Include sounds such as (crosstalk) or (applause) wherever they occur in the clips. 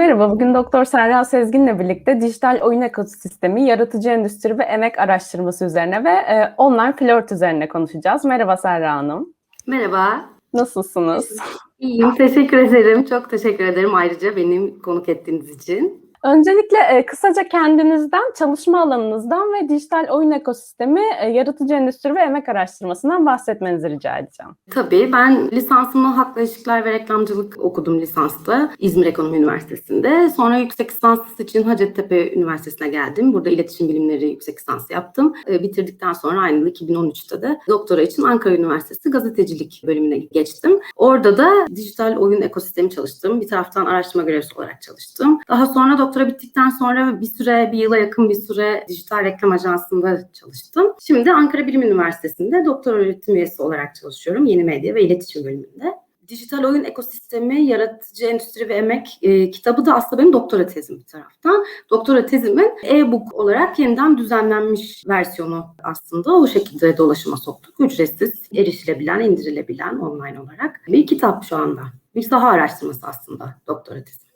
Merhaba, bugün Doktor Serra Sezgin'le birlikte dijital oyun ekosistemi, yaratıcı endüstri ve emek araştırması üzerine ve e, online flört üzerine konuşacağız. Merhaba Serra Hanım. Merhaba. Nasılsınız? İyiyim, teşekkür ederim. Çok teşekkür ederim ayrıca benim konuk ettiğiniz için. Öncelikle e, kısaca kendinizden, çalışma alanınızdan ve dijital oyun ekosistemi, e, yaratıcı endüstri ve emek araştırmasından bahsetmenizi rica edeceğim. Tabii ben lisansımı halkla ilişkiler ve reklamcılık okudum lisansta İzmir Ekonomi Üniversitesi'nde. Sonra yüksek lisans için Hacettepe Üniversitesi'ne geldim. Burada iletişim bilimleri yüksek lisans yaptım. E, bitirdikten sonra aynı yıl 2013'te de doktora için Ankara Üniversitesi gazetecilik bölümüne geçtim. Orada da dijital oyun ekosistemi çalıştım. Bir taraftan araştırma görevlisi olarak çalıştım. Daha sonra doktora bittikten sonra bir süre, bir yıla yakın bir süre dijital reklam ajansında çalıştım. Şimdi Ankara Bilim Üniversitesi'nde doktor öğretim üyesi olarak çalışıyorum. Yeni medya ve iletişim bölümünde. Dijital oyun ekosistemi, yaratıcı endüstri ve emek e, kitabı da aslında benim doktora tezim bir taraftan. Doktora tezimin e-book olarak yeniden düzenlenmiş versiyonu aslında o şekilde dolaşıma soktuk. Ücretsiz, erişilebilen, indirilebilen online olarak bir kitap şu anda. Bir saha araştırması aslında doktora tezim.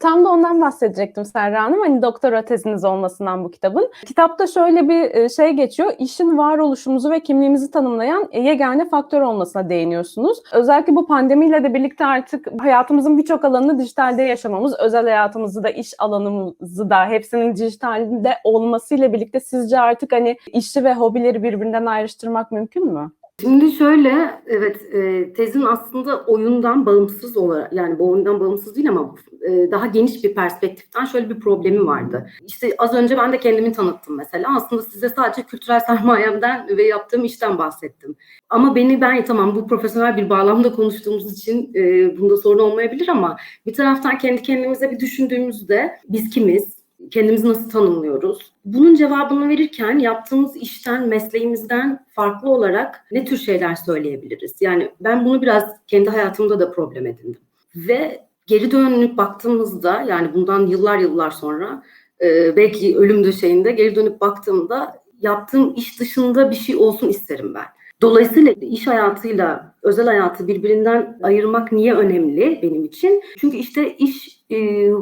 Tam da ondan bahsedecektim Serra Hanım. Hani doktora teziniz olmasından bu kitabın. Kitapta şöyle bir şey geçiyor. İşin varoluşumuzu ve kimliğimizi tanımlayan yegane faktör olmasına değiniyorsunuz. Özellikle bu pandemiyle de birlikte artık hayatımızın birçok alanını dijitalde yaşamamız, özel hayatımızı da, iş alanımızı da hepsinin dijitalde olmasıyla birlikte sizce artık hani işi ve hobileri birbirinden ayrıştırmak mümkün mü? Şimdi şöyle, evet e, tezin aslında oyundan bağımsız olarak, yani bu oyundan bağımsız değil ama e, daha geniş bir perspektiften şöyle bir problemi vardı. İşte az önce ben de kendimi tanıttım mesela. Aslında size sadece kültürel (laughs) sermayemden ve yaptığım işten bahsettim. Ama beni ben tamam bu profesyonel bir bağlamda konuştuğumuz için e, bunda sorun olmayabilir ama bir taraftan kendi kendimize bir düşündüğümüzde biz kimiz? Kendimizi nasıl tanımlıyoruz? Bunun cevabını verirken yaptığımız işten, mesleğimizden farklı olarak ne tür şeyler söyleyebiliriz? Yani ben bunu biraz kendi hayatımda da problem edindim. Ve geri dönüp baktığımızda yani bundan yıllar yıllar sonra e, belki ölüm döşeğinde geri dönüp baktığımda yaptığım iş dışında bir şey olsun isterim ben. Dolayısıyla iş hayatıyla özel hayatı birbirinden ayırmak niye önemli benim için? Çünkü işte iş e,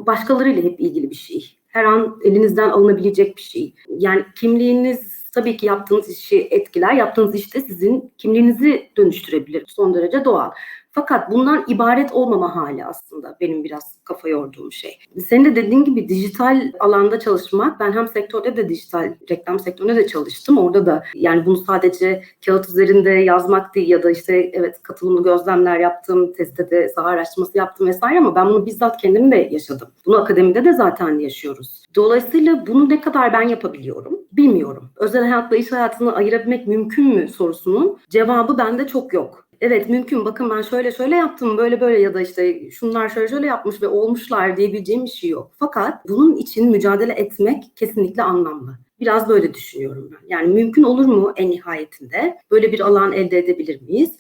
başkalarıyla hep ilgili bir şey her an elinizden alınabilecek bir şey. Yani kimliğiniz tabii ki yaptığınız işi etkiler. Yaptığınız işte sizin kimliğinizi dönüştürebilir. Son derece doğal. Fakat bundan ibaret olmama hali aslında benim biraz kafa yorduğum şey. Senin de dediğin gibi dijital alanda çalışmak, ben hem sektörde de dijital reklam sektöründe de çalıştım. Orada da yani bunu sadece kağıt üzerinde yazmak değil ya da işte evet katılımlı gözlemler yaptım, testte de saha araştırması yaptım vesaire ama ben bunu bizzat kendim de yaşadım. Bunu akademide de zaten yaşıyoruz. Dolayısıyla bunu ne kadar ben yapabiliyorum bilmiyorum. Özel hayatla iş hayatını ayırabilmek mümkün mü sorusunun cevabı bende çok yok evet mümkün bakın ben şöyle şöyle yaptım böyle böyle ya da işte şunlar şöyle şöyle yapmış ve olmuşlar diyebileceğim bir şey yok. Fakat bunun için mücadele etmek kesinlikle anlamlı. Biraz böyle düşünüyorum ben. Yani mümkün olur mu en nihayetinde? Böyle bir alan elde edebilir miyiz?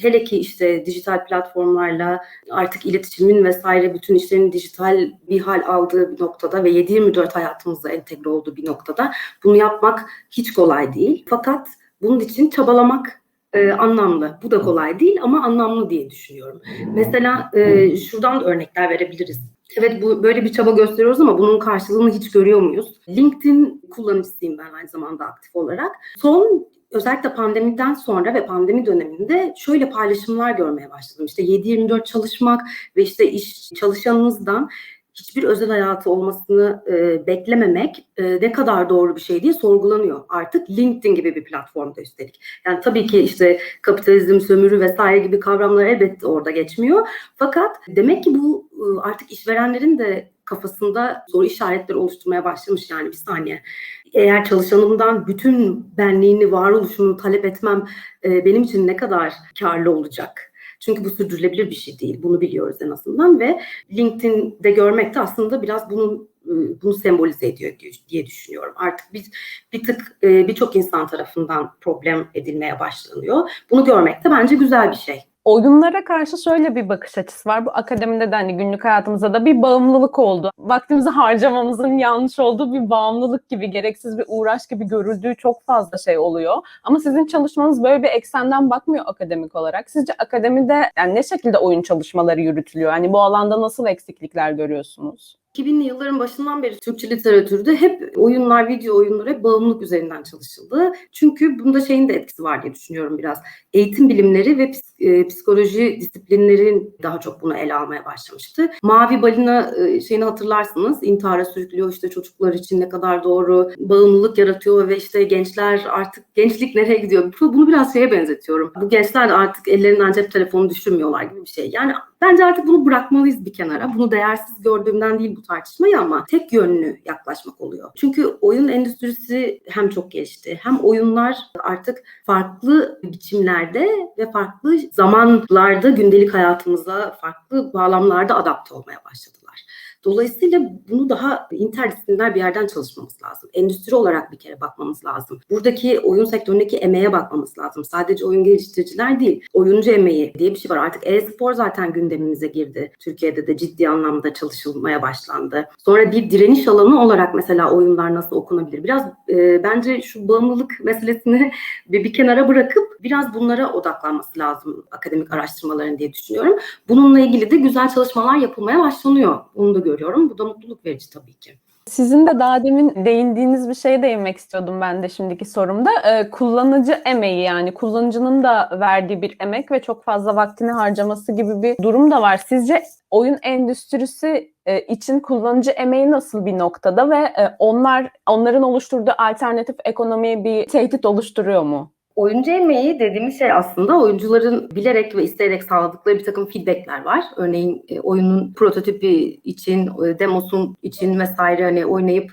Hele ki işte dijital platformlarla artık iletişimin vesaire bütün işlerin dijital bir hal aldığı bir noktada ve 7-24 hayatımızda entegre olduğu bir noktada bunu yapmak hiç kolay değil. Fakat bunun için çabalamak e, anlamlı. Bu da kolay değil ama anlamlı diye düşünüyorum. Mesela e, şuradan da örnekler verebiliriz. Evet bu böyle bir çaba gösteriyoruz ama bunun karşılığını hiç görüyor muyuz? LinkedIn kullanıcısıyım ben aynı zamanda aktif olarak. Son özellikle pandemiden sonra ve pandemi döneminde şöyle paylaşımlar görmeye başladım. İşte 7-24 çalışmak ve işte iş çalışanınızdan hiçbir özel hayatı olmasını e, beklememek e, ne kadar doğru bir şey diye sorgulanıyor. Artık LinkedIn gibi bir platformda üstelik. Yani tabii ki işte kapitalizm, sömürü vesaire gibi kavramlar elbette orada geçmiyor. Fakat demek ki bu e, artık işverenlerin de kafasında soru işaretleri oluşturmaya başlamış yani bir saniye. Eğer çalışanımdan bütün benliğini, varoluşunu talep etmem e, benim için ne kadar karlı olacak? Çünkü bu sürdürülebilir bir şey değil. Bunu biliyoruz en azından ve LinkedIn'de görmek de aslında biraz bunun ıı, bunu sembolize ediyor diye düşünüyorum. Artık biz bir tık birçok insan tarafından problem edilmeye başlanıyor. Bunu görmek de bence güzel bir şey. Oyunlara karşı şöyle bir bakış açısı var. Bu akademide de hani günlük hayatımızda da bir bağımlılık oldu. Vaktimizi (laughs) harcamamızın yanlış olduğu bir bağımlılık gibi, gereksiz bir uğraş gibi görüldüğü çok fazla şey oluyor. Ama sizin çalışmanız böyle bir eksenden bakmıyor akademik olarak. Sizce akademide yani ne şekilde oyun çalışmaları yürütülüyor? Hani bu alanda nasıl eksiklikler görüyorsunuz? 2000'li yılların başından beri Türkçe literatürde hep oyunlar, video oyunları hep bağımlılık üzerinden çalışıldı. Çünkü bunda şeyin de etkisi var diye düşünüyorum biraz. Eğitim bilimleri ve e, psikoloji disiplinlerin daha çok bunu ele almaya başlamıştı. Mavi balina e, şeyini hatırlarsınız. İntihara sürüklüyor işte çocuklar için ne kadar doğru. Bağımlılık yaratıyor ve işte gençler artık gençlik nereye gidiyor? Bunu biraz şeye benzetiyorum. Bu gençler artık ellerinden cep telefonu düşürmüyorlar gibi bir şey. Yani Bence artık bunu bırakmalıyız bir kenara. Bunu değersiz gördüğümden değil bu tartışmayı ama tek yönlü yaklaşmak oluyor. Çünkü oyun endüstrisi hem çok gelişti hem oyunlar artık farklı biçimlerde ve farklı zamanlarda gündelik hayatımıza farklı bağlamlarda adapte olmaya başladılar. Dolayısıyla bunu daha interdisipliner bir yerden çalışmamız lazım. Endüstri olarak bir kere bakmamız lazım. Buradaki oyun sektöründeki emeğe bakmamız lazım. Sadece oyun geliştiriciler değil, oyuncu emeği diye bir şey var. Artık e-spor zaten gündemimize girdi. Türkiye'de de ciddi anlamda çalışılmaya başlandı. Sonra bir direniş alanı olarak mesela oyunlar nasıl okunabilir? Biraz e, bence şu bağımlılık meselesini (laughs) bir, bir kenara bırakıp biraz bunlara odaklanması lazım akademik araştırmaların diye düşünüyorum. Bununla ilgili de güzel çalışmalar yapılmaya başlanıyor. Onu da görüyorum. Bu da mutluluk verici tabii ki. Sizin de daha demin değindiğiniz bir şeye değinmek istiyordum ben de şimdiki sorumda. Ee, kullanıcı emeği yani kullanıcının da verdiği bir emek ve çok fazla vaktini harcaması gibi bir durum da var. Sizce oyun endüstrisi e, için kullanıcı emeği nasıl bir noktada ve e, onlar onların oluşturduğu alternatif ekonomiye bir tehdit oluşturuyor mu? Oyuncu emeği dediğimiz şey aslında oyuncuların bilerek ve isteyerek sağladıkları bir takım feedbackler var. Örneğin e, oyunun prototipi için, e, demosun için vesaire hani oynayıp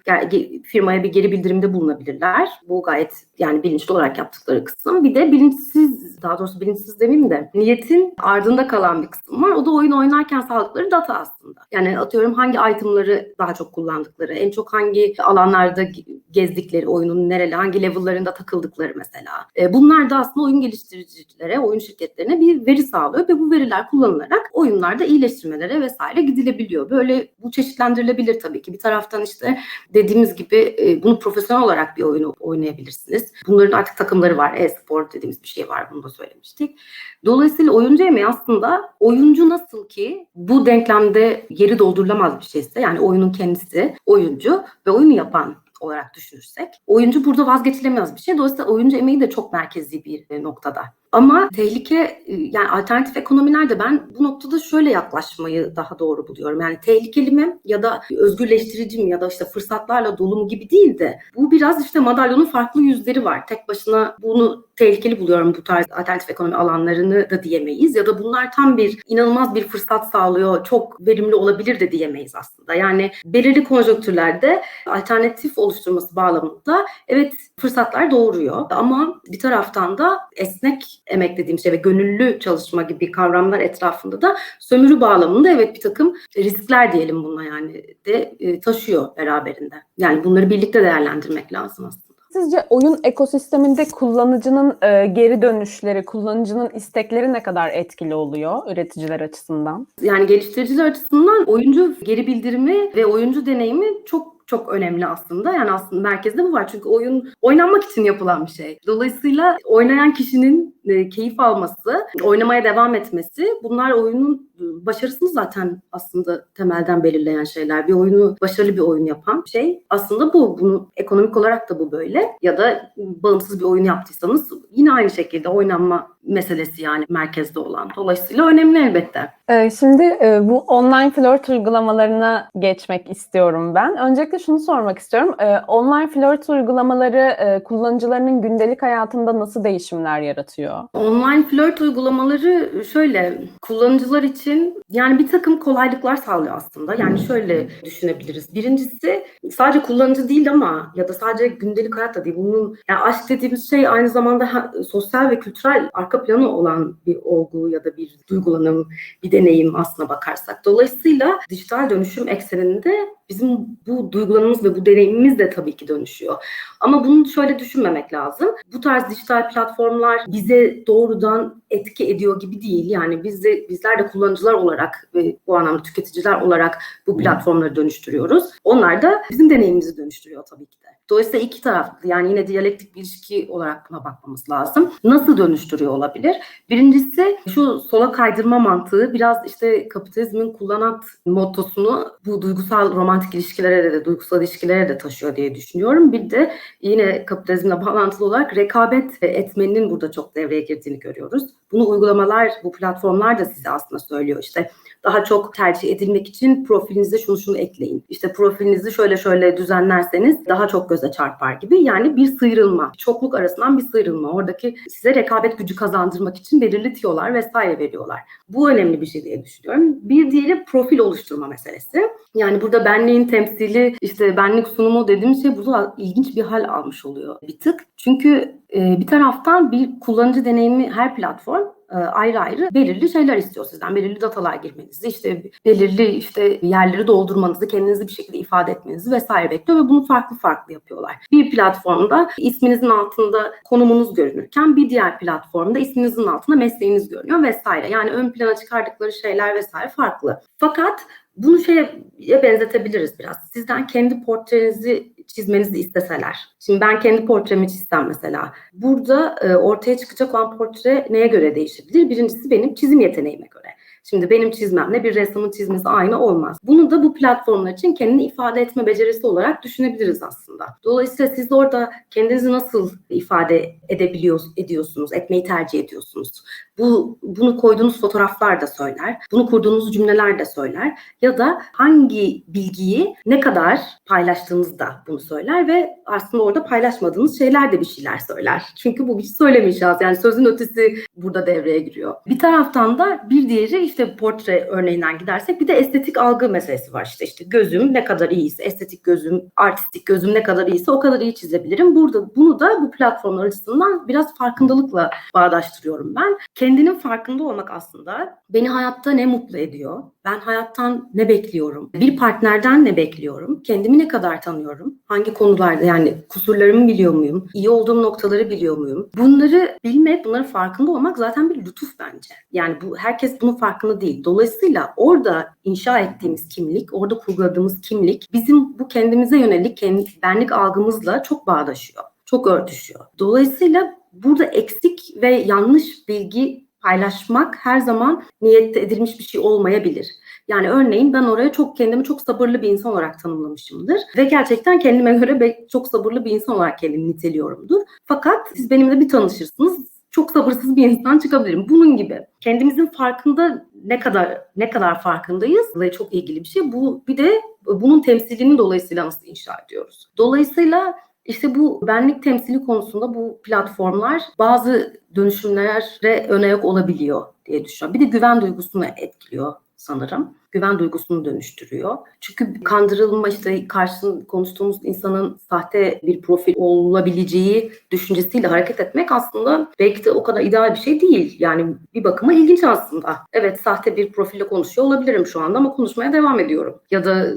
firmaya bir geri bildirimde bulunabilirler. Bu gayet yani bilinçli olarak yaptıkları kısım. Bir de bilinçsiz, daha doğrusu bilinçsiz demeyeyim de niyetin ardında kalan bir kısım var. O da oyun oynarken sağladıkları data aslında. Yani atıyorum hangi itemları daha çok kullandıkları, en çok hangi alanlarda gezdikleri, oyunun nereli, hangi level'larında takıldıkları mesela. Bunlar da aslında oyun geliştiricilere, oyun şirketlerine bir veri sağlıyor ve bu veriler kullanılarak oyunlarda iyileştirmelere vesaire gidilebiliyor. Böyle bu çeşitlendirilebilir tabii ki. Bir taraftan işte dediğimiz gibi e, bunu profesyonel olarak bir oyunu oynayabilirsiniz. Bunların artık takımları var. E-spor dediğimiz bir şey var. Bunu da söylemiştik. Dolayısıyla oyuncu emeği aslında oyuncu nasıl ki bu denklemde yeri doldurulamaz bir şeyse yani oyunun kendisi oyuncu ve oyunu yapan olarak düşünürsek oyuncu burada vazgeçilemez bir şey. Dolayısıyla oyuncu emeği de çok merkezi bir e, noktada. Ama tehlike e, yani alternatif ekonomilerde ben bu noktada şöyle yaklaşmayı daha doğru buluyorum. Yani tehlikeli mi ya da özgürleştirici mi ya da işte fırsatlarla dolu mu gibi değil de bu biraz işte madalyonun farklı yüzleri var. Tek başına bunu tehlikeli buluyorum bu tarz alternatif ekonomi alanlarını da diyemeyiz ya da bunlar tam bir inanılmaz bir fırsat sağlıyor, çok verimli olabilir de diyemeyiz aslında. Yani belirli konjonktürlerde alternatif oluşturması bağlamında evet fırsatlar doğuruyor ama bir taraftan da esnek emek dediğim şey ve gönüllü çalışma gibi kavramlar etrafında da sömürü bağlamında evet bir takım riskler diyelim bununla yani de e, taşıyor beraberinde. Yani bunları birlikte değerlendirmek lazım aslında. Sizce oyun ekosisteminde kullanıcının e, geri dönüşleri, kullanıcının istekleri ne kadar etkili oluyor üreticiler açısından? Yani geliştiriciler açısından oyuncu geri bildirimi ve oyuncu deneyimi çok çok önemli aslında. Yani aslında merkezde bu var. Çünkü oyun oynanmak için yapılan bir şey. Dolayısıyla oynayan kişinin e, keyif alması, oynamaya devam etmesi bunlar oyunun başarısını zaten aslında temelden belirleyen şeyler. Bir oyunu başarılı bir oyun yapan şey aslında bu. Bunu ekonomik olarak da bu böyle. Ya da bağımsız bir oyun yaptıysanız yine aynı şekilde oynanma meselesi yani merkezde olan. Dolayısıyla önemli elbette. Ee, şimdi e, bu online flört uygulamalarına geçmek istiyorum ben. Öncelikle şunu sormak istiyorum. Ee, online flört uygulamaları e, kullanıcılarının gündelik hayatında nasıl değişimler yaratıyor? Online flört uygulamaları şöyle kullanıcılar için yani bir takım kolaylıklar sağlıyor aslında. Yani şöyle düşünebiliriz. Birincisi sadece kullanıcı değil ama ya da sadece gündelik hayatta değil. Bunun yani aşk dediğimiz şey aynı zamanda ha- sosyal ve kültürel arka planı olan bir olgu ya da bir duygulanım, bir deneyim aslına bakarsak. Dolayısıyla dijital dönüşüm ekseninde bizim bu duygularımız ve bu deneyimimiz de tabii ki dönüşüyor. Ama bunu şöyle düşünmemek lazım. Bu tarz dijital platformlar bize doğrudan etki ediyor gibi değil. Yani biz de bizler de kullanıcılar olarak ve bu anlamda tüketiciler olarak bu platformları dönüştürüyoruz. Onlar da bizim deneyimimizi dönüştürüyor tabii ki de. Dolayısıyla iki taraflı yani yine diyalektik bir ilişki olarak buna bakmamız lazım. Nasıl dönüştürüyor olabilir? Birincisi şu sola kaydırma mantığı biraz işte kapitalizmin kullanat mottosunu bu duygusal romantik ilişkilere de duygusal ilişkilere de taşıyor diye düşünüyorum. Bir de yine kapitalizmle bağlantılı olarak rekabet etmenin burada çok devreye girdiğini görüyoruz. Bunu uygulamalar, bu platformlar da size aslında söylüyor. İşte daha çok tercih edilmek için profilinize şunu şunu ekleyin. İşte profilinizi şöyle şöyle düzenlerseniz daha çok göze çarpar gibi. Yani bir sıyrılma, çokluk arasından bir sıyrılma. Oradaki size rekabet gücü kazandırmak için belirli tiyolar vesaire veriyorlar. Bu önemli bir şey diye düşünüyorum. Bir diğeri profil oluşturma meselesi. Yani burada benliğin temsili, işte benlik sunumu dediğim şey burada ilginç bir hal almış oluyor bir tık. Çünkü e, bir taraftan bir kullanıcı deneyimi her platform ayrı ayrı belirli şeyler istiyor sizden. Belirli datalar girmenizi, işte belirli işte yerleri doldurmanızı, kendinizi bir şekilde ifade etmenizi vesaire bekliyor ve bunu farklı farklı yapıyorlar. Bir platformda isminizin altında konumunuz görünürken bir diğer platformda isminizin altında mesleğiniz görünüyor vesaire. Yani ön plana çıkardıkları şeyler vesaire farklı. Fakat bunu şeye benzetebiliriz biraz. Sizden kendi portrenizi çizmenizi isteseler. Şimdi ben kendi portremi çizsem mesela. Burada e, ortaya çıkacak olan portre neye göre değişebilir? Birincisi benim çizim yeteneğime göre. Şimdi benim çizmemle bir ressamın çizmesi aynı olmaz. Bunu da bu platformlar için kendini ifade etme becerisi olarak düşünebiliriz aslında. Dolayısıyla siz orada kendinizi nasıl ifade edebiliyor, ediyorsunuz, etmeyi tercih ediyorsunuz. Bu bunu koyduğunuz fotoğraflar da söyler, bunu kurduğunuz cümleler de söyler ya da hangi bilgiyi ne kadar paylaştığınız da bunu söyler ve aslında orada paylaşmadığınız şeyler de bir şeyler söyler. Çünkü bu bir şey söylemeyeceğiz. Yani sözün ötesi burada devreye giriyor. Bir taraftan da bir diğeri işte portre örneğinden gidersek bir de estetik algı meselesi var. İşte işte gözüm ne kadar iyiyse, estetik gözüm, artistik gözüm ne kadar iyiyse o kadar iyi çizebilirim. Burada bunu da bu platformlar açısından biraz farkındalıkla bağdaştırıyorum ben. Kendinin farkında olmak aslında beni hayatta ne mutlu ediyor? Ben hayattan ne bekliyorum? Bir partnerden ne bekliyorum? Kendimi ne kadar tanıyorum? Hangi konularda yani kusurlarımı biliyor muyum? İyi olduğum noktaları biliyor muyum? Bunları bilmek, bunların farkında olmak zaten bir lütuf bence. Yani bu herkes bunun farkında değil. Dolayısıyla orada inşa ettiğimiz kimlik, orada kurguladığımız kimlik bizim bu kendimize yönelik kendi benlik algımızla çok bağdaşıyor. Çok örtüşüyor. Dolayısıyla burada eksik ve yanlış bilgi paylaşmak her zaman niyette edilmiş bir şey olmayabilir. Yani örneğin ben oraya çok kendimi çok sabırlı bir insan olarak tanımlamışımdır ve gerçekten kendime göre çok sabırlı bir insan olarak kendimi niteliyorumdur. Fakat siz benimle bir tanışırsınız çok sabırsız bir insan çıkabilirim. Bunun gibi. Kendimizin farkında ne kadar ne kadar farkındayız ve çok ilgili bir şey. Bu bir de bunun temsilini dolayısıyla nasıl inşa ediyoruz? Dolayısıyla işte bu benlik temsili konusunda bu platformlar bazı dönüşümlere öne yok olabiliyor diye düşünüyorum. Bir de güven duygusunu etkiliyor sanırım. Güven duygusunu dönüştürüyor. Çünkü kandırılma işte karşısında konuştuğumuz insanın sahte bir profil olabileceği düşüncesiyle hareket etmek aslında belki de o kadar ideal bir şey değil. Yani bir bakıma ilginç aslında. Evet sahte bir profille konuşuyor olabilirim şu anda ama konuşmaya devam ediyorum. Ya da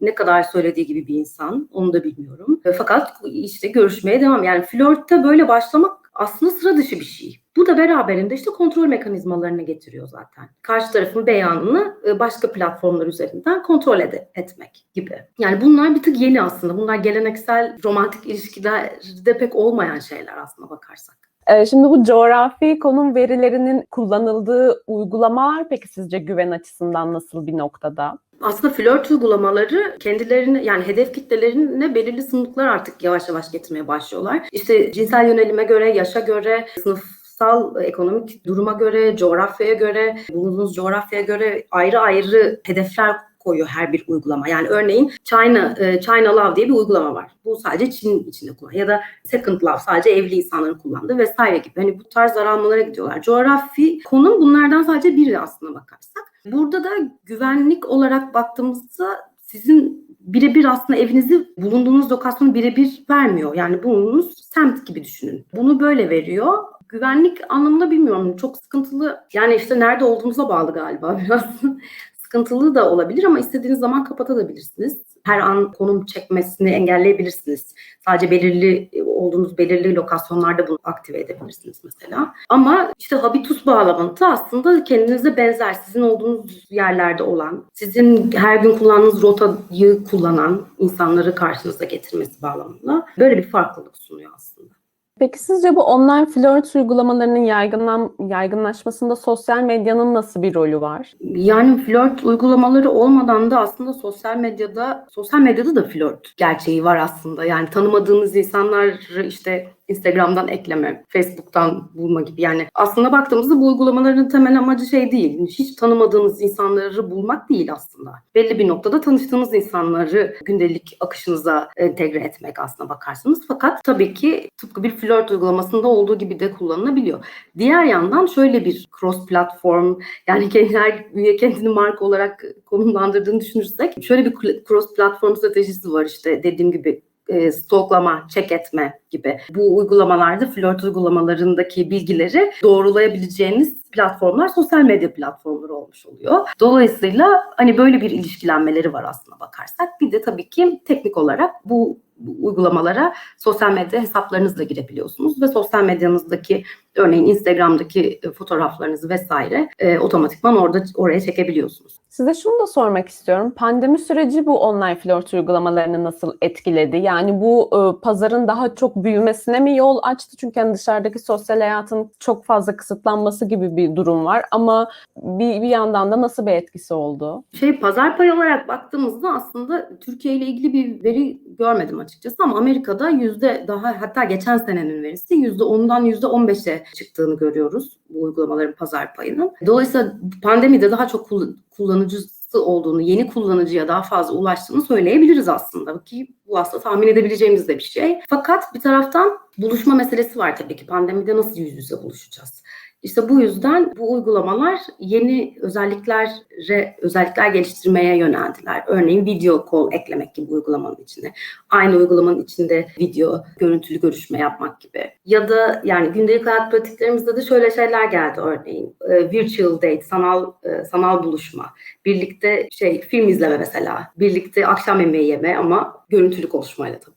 ne kadar söylediği gibi bir insan onu da bilmiyorum. Fakat işte görüşmeye devam. Yani flörtte böyle başlamak aslında sıra dışı bir şey. Bu da beraberinde işte kontrol mekanizmalarını getiriyor zaten. Karşı tarafın beyanını başka platformlar üzerinden kontrol ed- etmek gibi. Yani bunlar bir tık yeni aslında. Bunlar geleneksel romantik ilişkilerde pek olmayan şeyler aslında bakarsak. Şimdi bu coğrafi konum verilerinin kullanıldığı uygulamalar peki sizce güven açısından nasıl bir noktada? Aslında flört uygulamaları kendilerini yani hedef kitlelerine belirli sınıflar artık yavaş yavaş getirmeye başlıyorlar. İşte cinsel yönelime göre, yaşa göre, sınıf sal ekonomik duruma göre, coğrafyaya göre, bulunduğunuz coğrafyaya göre ayrı ayrı hedefler koyuyor her bir uygulama. Yani örneğin China China Love diye bir uygulama var. Bu sadece Çin içinde kullanılıyor. Ya da Second Love sadece evli insanların kullandığı vesaire gibi. Hani bu tarz daralmalara gidiyorlar. Coğrafi konum bunlardan sadece biri aslına bakarsak. Burada da güvenlik olarak baktığımızda sizin birebir aslında evinizi bulunduğunuz lokasyonu birebir vermiyor. Yani bulunduğunuz semt gibi düşünün. Bunu böyle veriyor. Güvenlik anlamında bilmiyorum. Çok sıkıntılı. Yani işte nerede olduğumuza bağlı galiba biraz. (laughs) sıkıntılı da olabilir ama istediğiniz zaman kapatabilirsiniz. Her an konum çekmesini engelleyebilirsiniz. Sadece belirli olduğunuz belirli lokasyonlarda bunu aktive edebilirsiniz mesela. Ama işte habitus bağlamantı aslında kendinize benzer. Sizin olduğunuz yerlerde olan, sizin her gün kullandığınız rotayı kullanan insanları karşınıza getirmesi bağlamında böyle bir farklılık sunuyor aslında. Peki sizce bu online flört uygulamalarının yaygınlan, yaygınlaşmasında sosyal medyanın nasıl bir rolü var? Yani flört uygulamaları olmadan da aslında sosyal medyada sosyal medyada da flört gerçeği var aslında. Yani tanımadığınız insanları işte Instagram'dan ekleme, Facebook'tan bulma gibi. Yani aslında baktığımızda bu uygulamaların temel amacı şey değil. Hiç tanımadığınız insanları bulmak değil aslında. Belli bir noktada tanıştığınız insanları gündelik akışınıza entegre etmek aslına bakarsanız. Fakat tabii ki tıpkı bir flört uygulamasında olduğu gibi de kullanılabiliyor. Diğer yandan şöyle bir cross platform yani (laughs) her kendini marka olarak konumlandırdığını düşünürsek şöyle bir cross platform stratejisi var işte dediğim gibi e, stoklama, check etme gibi. Bu uygulamalarda flört uygulamalarındaki bilgileri doğrulayabileceğiniz platformlar sosyal medya platformları olmuş oluyor. Dolayısıyla hani böyle bir ilişkilenmeleri var aslına bakarsak. Bir de tabii ki teknik olarak bu uygulamalara sosyal medya hesaplarınızla girebiliyorsunuz ve sosyal medyanızdaki örneğin Instagram'daki fotoğraflarınızı vesaire e, otomatikman orada oraya çekebiliyorsunuz. Size şunu da sormak istiyorum. Pandemi süreci bu online flört uygulamalarını nasıl etkiledi? Yani bu e, pazarın daha çok büyümesine mi yol açtı? Çünkü hani dışarıdaki sosyal hayatın çok fazla kısıtlanması gibi bir durum var ama bir, bir yandan da nasıl bir etkisi oldu? Şey pazar payı olarak baktığımızda aslında Türkiye ile ilgili bir veri görmedim açıkçası ama Amerika'da yüzde daha hatta geçen senenin verisi yüzde ondan yüzde on beşe çıktığını görüyoruz bu uygulamaların pazar payının. Dolayısıyla pandemide daha çok kullanıcısı olduğunu, yeni kullanıcıya daha fazla ulaştığını söyleyebiliriz aslında ki bu aslında tahmin edebileceğimiz de bir şey. Fakat bir taraftan buluşma meselesi var tabii ki. Pandemide nasıl yüz yüze buluşacağız? İşte bu yüzden bu uygulamalar yeni özelliklere özellikler geliştirmeye yöneldiler. Örneğin video call eklemek gibi uygulamanın içine. Aynı uygulamanın içinde video, görüntülü görüşme yapmak gibi. Ya da yani gündelik hayat pratiklerimizde de şöyle şeyler geldi örneğin. E, virtual date, sanal e, sanal buluşma. Birlikte şey film izleme mesela. Birlikte akşam yemeği yeme ama görüntülü konuşmayla tabii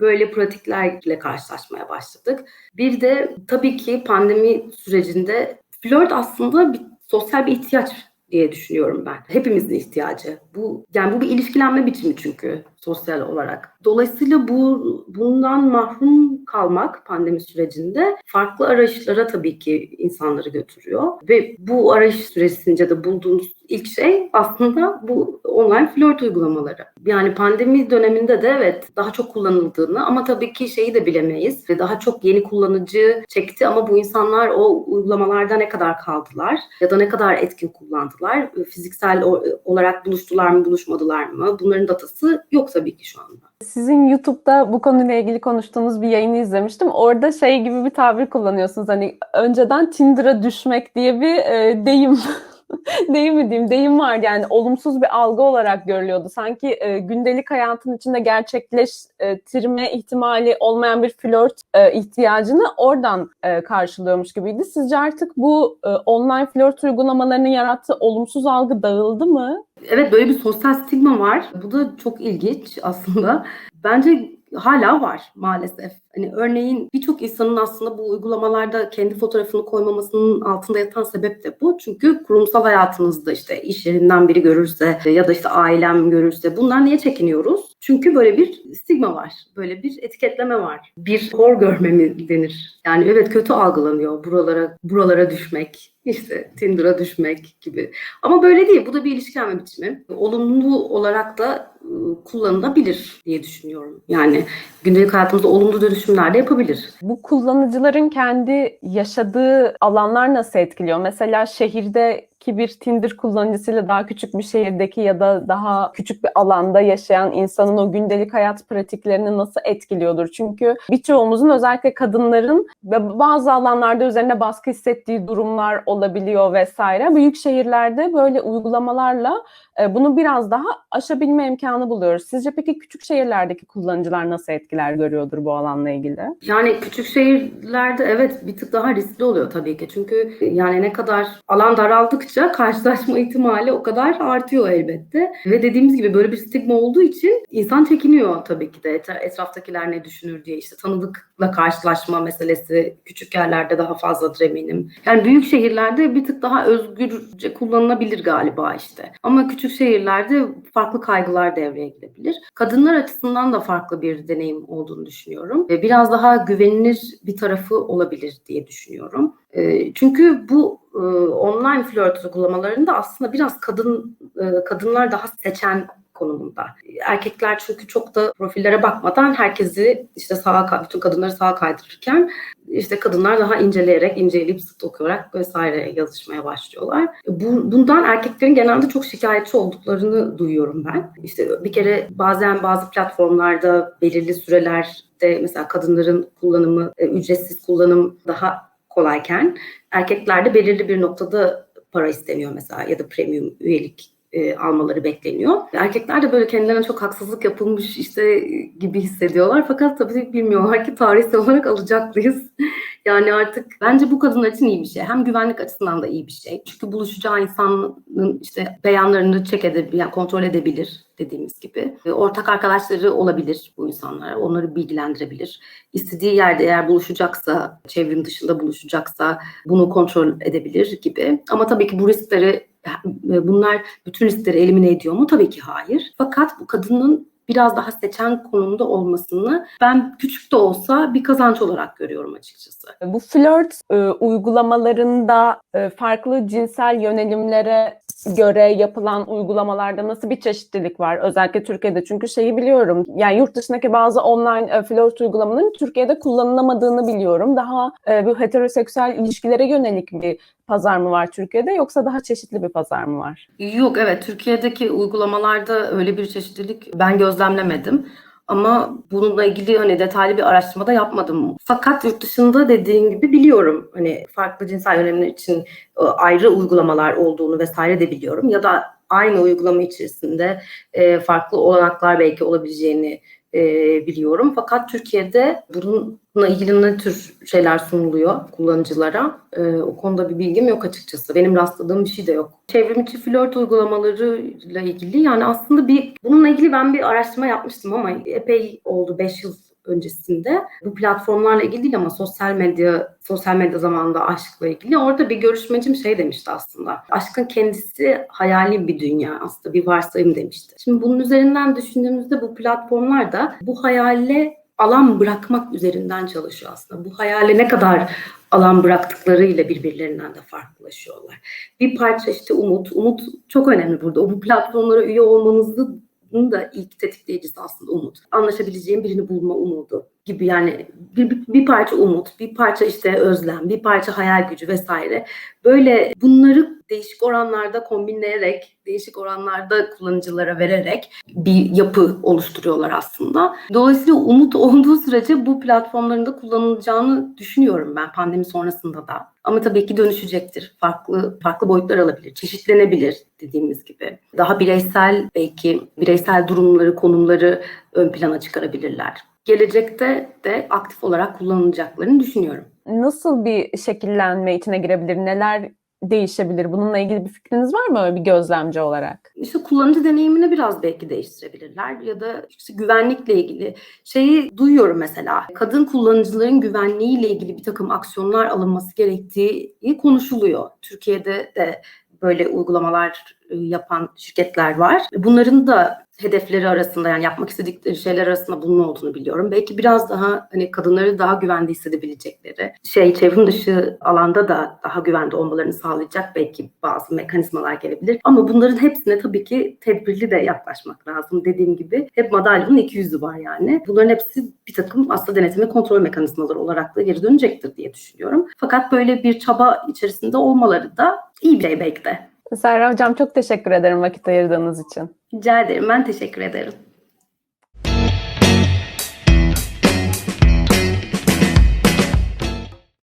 böyle pratiklerle karşılaşmaya başladık. Bir de tabii ki pandemi sürecinde flört aslında bir sosyal bir ihtiyaç diye düşünüyorum ben. Hepimizin ihtiyacı. Bu yani bu bir ilişkilenme biçimi çünkü sosyal olarak. Dolayısıyla bu bundan mahrum kalmak pandemi sürecinde farklı arayışlara tabii ki insanları götürüyor ve bu arayış süresince de bulduğunuz ilk şey aslında bu online flört uygulamaları. Yani pandemi döneminde de evet daha çok kullanıldığını ama tabii ki şeyi de bilemeyiz ve daha çok yeni kullanıcı çekti ama bu insanlar o uygulamalarda ne kadar kaldılar ya da ne kadar etkin kullandılar? Fiziksel olarak buluştular mı, buluşmadılar mı? Bunların datası yok tabii ki şu anda. Sizin YouTube'da bu konuyla ilgili konuştuğunuz bir yayını izlemiştim. Orada şey gibi bir tabir kullanıyorsunuz. Hani önceden Tinder'a düşmek diye bir e, deyim (laughs) (laughs) deyim diyeyim deyim var yani olumsuz bir algı olarak görülüyordu. Sanki e, gündelik hayatın içinde gerçekleştirme ihtimali olmayan bir flört e, ihtiyacını oradan e, karşılıyormuş gibiydi. Sizce artık bu e, online flört uygulamalarının yarattığı olumsuz algı dağıldı mı? Evet böyle bir sosyal stigma var. Bu da çok ilginç aslında. Bence hala var maalesef. Hani örneğin birçok insanın aslında bu uygulamalarda kendi fotoğrafını koymamasının altında yatan sebep de bu. Çünkü kurumsal hayatınızda işte iş yerinden biri görürse ya da işte ailem görürse bunlar niye çekiniyoruz? Çünkü böyle bir stigma var. Böyle bir etiketleme var. Bir hor görmemi denir. Yani evet kötü algılanıyor buralara buralara düşmek, işte Tinder'a düşmek gibi. Ama böyle değil. Bu da bir ilişkilenme biçimi. Olumlu olarak da ıı, kullanılabilir diye düşünüyorum. Yani gündelik hayatımızda olumlu dönüşümler de yapabilir. Bu kullanıcıların kendi yaşadığı alanlar nasıl etkiliyor? Mesela şehirde ki bir Tinder kullanıcısıyla daha küçük bir şehirdeki ya da daha küçük bir alanda yaşayan insanın o gündelik hayat pratiklerini nasıl etkiliyordur? Çünkü birçoğumuzun özellikle kadınların ve bazı alanlarda üzerine baskı hissettiği durumlar olabiliyor vesaire. Büyük şehirlerde böyle uygulamalarla bunu biraz daha aşabilme imkanı buluyoruz. Sizce peki küçük şehirlerdeki kullanıcılar nasıl etkiler görüyordur bu alanla ilgili? Yani küçük şehirlerde evet bir tık daha riskli oluyor tabii ki. Çünkü yani ne kadar alan daraldıkça karşılaşma (laughs) ihtimali o kadar artıyor elbette. Ve dediğimiz gibi böyle bir stigma olduğu için insan çekiniyor tabii ki de Et- etraftakiler ne düşünür diye. işte tanıdıkla karşılaşma meselesi küçük yerlerde daha fazladır eminim. Yani büyük şehirlerde bir tık daha özgürce kullanılabilir galiba işte. Ama küçük şehirlerde farklı kaygılar devreye girebilir. Kadınlar açısından da farklı bir deneyim olduğunu düşünüyorum. Ve biraz daha güvenilir bir tarafı olabilir diye düşünüyorum. E, Çünkü bu e, online flört uygulamalarında aslında biraz kadın e, kadınlar daha seçen konumunda. Erkekler çünkü çok da profillere bakmadan herkesi işte sağa bütün kadınları sağa kaydırırken işte kadınlar daha inceleyerek, inceleyip sık okuyarak vesaire yazışmaya başlıyorlar. Bu, bundan erkeklerin genelde çok şikayetçi olduklarını duyuyorum ben. İşte bir kere bazen bazı platformlarda belirli sürelerde mesela kadınların kullanımı, e, ücretsiz kullanım daha kolayken erkeklerde belirli bir noktada para isteniyor mesela ya da premium üyelik e, almaları bekleniyor. Erkekler de böyle kendilerine çok haksızlık yapılmış işte gibi hissediyorlar. Fakat tabii bilmiyorlar ki tarihsel olarak alacaklıyız. (laughs) yani artık bence bu kadınlar için iyi bir şey. Hem güvenlik açısından da iyi bir şey. Çünkü buluşacağı insanın işte beyanlarını check edebilir, yani kontrol edebilir dediğimiz gibi. E, Ortak arkadaşları olabilir bu insanlara. Onları bilgilendirebilir. İstediği yerde eğer buluşacaksa, çevrim dışında buluşacaksa bunu kontrol edebilir gibi. Ama tabii ki bu riskleri bunlar bütün riskleri elimine ediyor mu? Tabii ki hayır. Fakat bu kadının biraz daha seçen konumda olmasını ben küçük de olsa bir kazanç olarak görüyorum açıkçası. Bu flört e, uygulamalarında e, farklı cinsel yönelimlere göre yapılan uygulamalarda nasıl bir çeşitlilik var? Özellikle Türkiye'de çünkü şeyi biliyorum. Yani yurt dışındaki bazı online e, flört uygulamalarının Türkiye'de kullanılamadığını biliyorum. Daha e, bu heteroseksüel ilişkilere yönelik bir pazar mı var Türkiye'de yoksa daha çeşitli bir pazar mı var? Yok evet Türkiye'deki uygulamalarda öyle bir çeşitlilik ben gözlemlemedim. Ama bununla ilgili hani detaylı bir araştırma da yapmadım. Fakat yurt dışında dediğin gibi biliyorum hani farklı cinsel yönelimler için e, ayrı uygulamalar olduğunu vesaire de biliyorum. Ya da aynı uygulama içerisinde e, farklı olanaklar belki olabileceğini e, biliyorum. Fakat Türkiye'de bununla ilgili ne tür şeyler sunuluyor kullanıcılara? E, o konuda bir bilgim yok açıkçası. Benim rastladığım bir şey de yok. Çevrim içi flört uygulamalarıyla ilgili yani aslında bir bununla ilgili ben bir araştırma yapmıştım ama epey oldu 5 yıl öncesinde. Bu platformlarla ilgili değil ama sosyal medya sosyal medya zamanında aşkla ilgili. Orada bir görüşmecim şey demişti aslında. Aşkın kendisi hayali bir dünya aslında bir varsayım demişti. Şimdi bunun üzerinden düşündüğümüzde bu platformlar da bu hayale alan bırakmak üzerinden çalışıyor aslında. Bu hayale ne kadar alan bıraktıklarıyla birbirlerinden de farklılaşıyorlar. Bir parça işte umut. Umut çok önemli burada. O bu platformlara üye olmanızı bunun da ilk tetikleyicisi aslında umut. Anlaşabileceğim birini bulma umudu gibi yani bir, bir, parça umut, bir parça işte özlem, bir parça hayal gücü vesaire. Böyle bunları değişik oranlarda kombinleyerek, değişik oranlarda kullanıcılara vererek bir yapı oluşturuyorlar aslında. Dolayısıyla umut olduğu sürece bu platformların da kullanılacağını düşünüyorum ben pandemi sonrasında da. Ama tabii ki dönüşecektir. Farklı farklı boyutlar alabilir, çeşitlenebilir dediğimiz gibi. Daha bireysel belki bireysel durumları, konumları ön plana çıkarabilirler. Gelecekte de aktif olarak kullanılacaklarını düşünüyorum. Nasıl bir şekillenme içine girebilir? Neler değişebilir? Bununla ilgili bir fikriniz var mı öyle bir gözlemci olarak? İşte kullanıcı deneyimini biraz belki değiştirebilirler ya da işte güvenlikle ilgili şeyi duyuyorum mesela. Kadın kullanıcıların güvenliğiyle ilgili bir takım aksiyonlar alınması gerektiği konuşuluyor. Türkiye'de de böyle uygulamalar yapan şirketler var. Bunların da hedefleri arasında yani yapmak istedikleri şeyler arasında bunun olduğunu biliyorum. Belki biraz daha hani kadınları daha güvende hissedebilecekleri, şey çevrim dışı alanda da daha güvende olmalarını sağlayacak belki bazı mekanizmalar gelebilir. Ama bunların hepsine tabii ki tedbirli de yaklaşmak lazım. Dediğim gibi hep madalyonun iki yüzü var yani. Bunların hepsi bir takım aslında denetim ve kontrol mekanizmaları olarak da geri dönecektir diye düşünüyorum. Fakat böyle bir çaba içerisinde olmaları da iyi bir şey belki de. Serra Hocam çok teşekkür ederim vakit ayırdığınız için. Rica ederim. Ben teşekkür ederim.